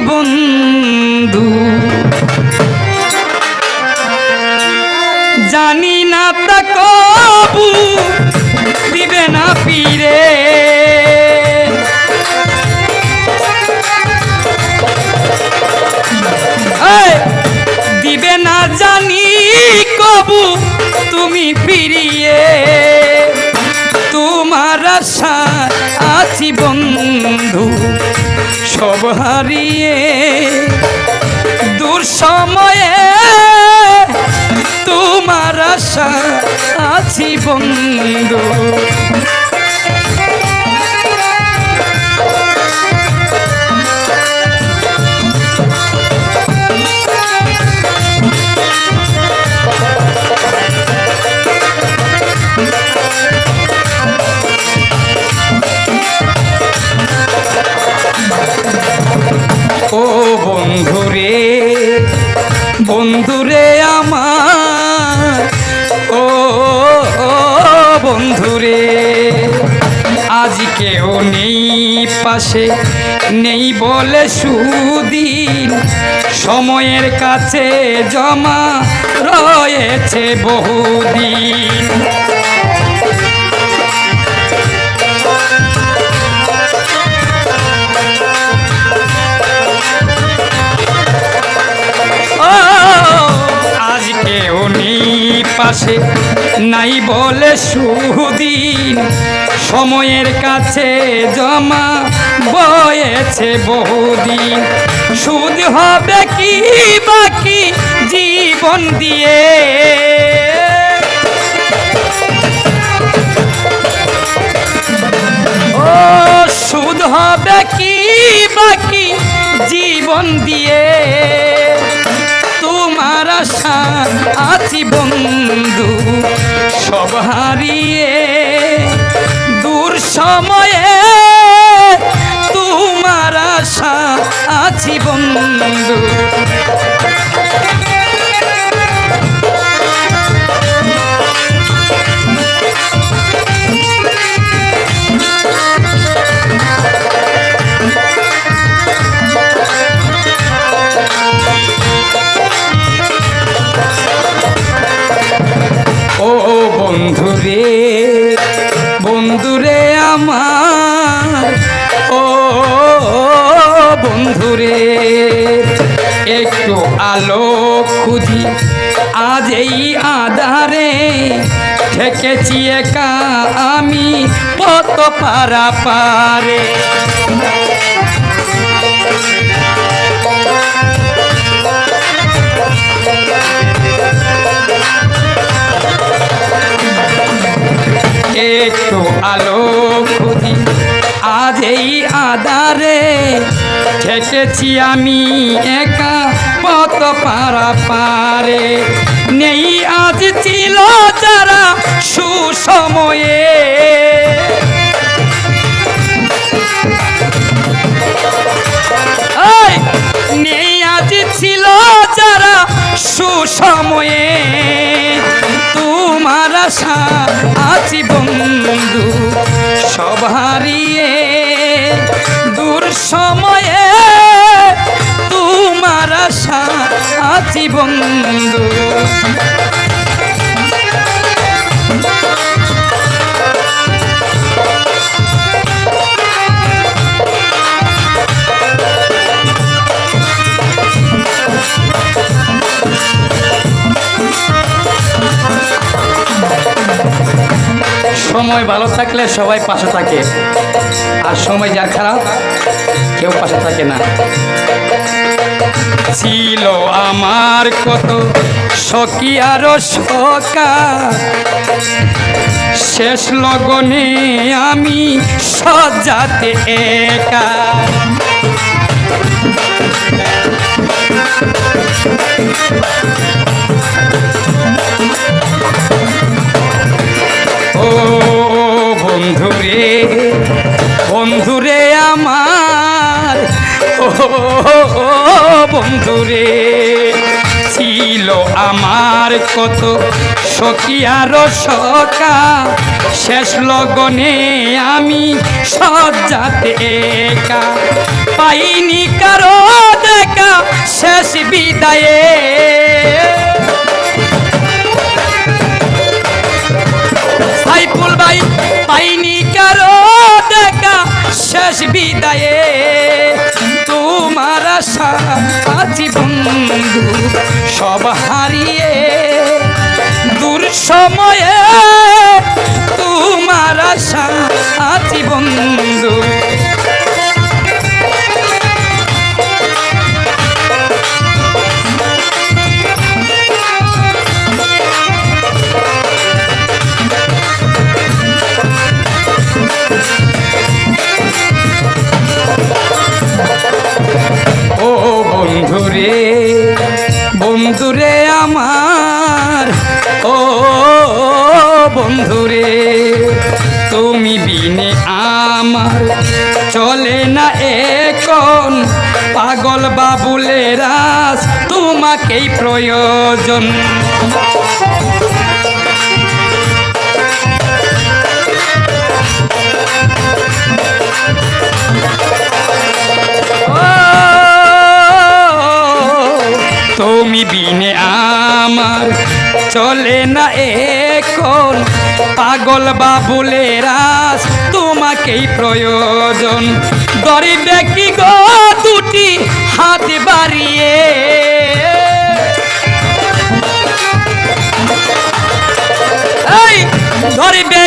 বন্ধু। জানি না তা কবু দিবে না পীরে তোমার আশা আছি বন্ধু সব হারিয়ে দূর সময়ে তোমার আশা আছি বন্ধু। বন্ধুরে আমার। ও বন্ধুরে, আজ কেউ নেই পাশে, নেই বলে সুদিন। সময়ের কাছে জমা রয়েছে বহুদিন। পাশে নাই বলে সুদিন। সময়ের কাছে জমা বয়েছে বহুদিন। সুদ হবে কি বাকি জীবন দিয়ে? ও, সুদ হবে কি বাকি জীবন দিয়ে? আছি বন্ধু সব হারিয়ে দূর সময়ে তোমার আশা আছি বন্ধু। বন্ধুরে বন্ধুরে আমার, ও বন্ধুরে। একটু আলো খুঁজি, আজ এই আধারে ঠেকেছি একা আমি, কত পারা পারে। একটু আলো খুঁজি। আজ এই আধারে ঠেকেছি আমি একা পত পারা পারে। নেই আজ ছিল যারা সুসময়ে। নেই আজ ছিল যারা সুসময়ে। তোমার আশা আছি বন্ধু সব হারিয়ে দূর সময়ে তোমার আশা আছি বন্ধু। সময় ভালো থাকলে সবাই পাশে থাকে। আর সময় যার খারাপ, কেউ পাশে থাকে না। ছিল আমার কত সখী আরও সকা শেষ লগনে আমি সজাতে একা। বন্ধুরে, ছিল আমার কত সখী আরও সকা শেষ লগনে আমি সজ্জাতে একা। পাইনি কারও দেখা, শেষ বিদায়ে। সাইফুল ভাই, পাইনি কারও দেখা, শেষ বিদায়ে। তোমার আশা বন্ধু বন্ধুরে বন্ধুরে আমার ও বন্ধুরে তুমি বিনে আমার চলে না এখন। পাগল বাবুলের তোমাকেই প্রয়োজন। তুমি বিনে আমার চলে না এখন। পাগল বাবুলের তোমাকেই প্রয়োজন। দরি দেখি গো দুটি হাত বাড়িয়ে? ধরবে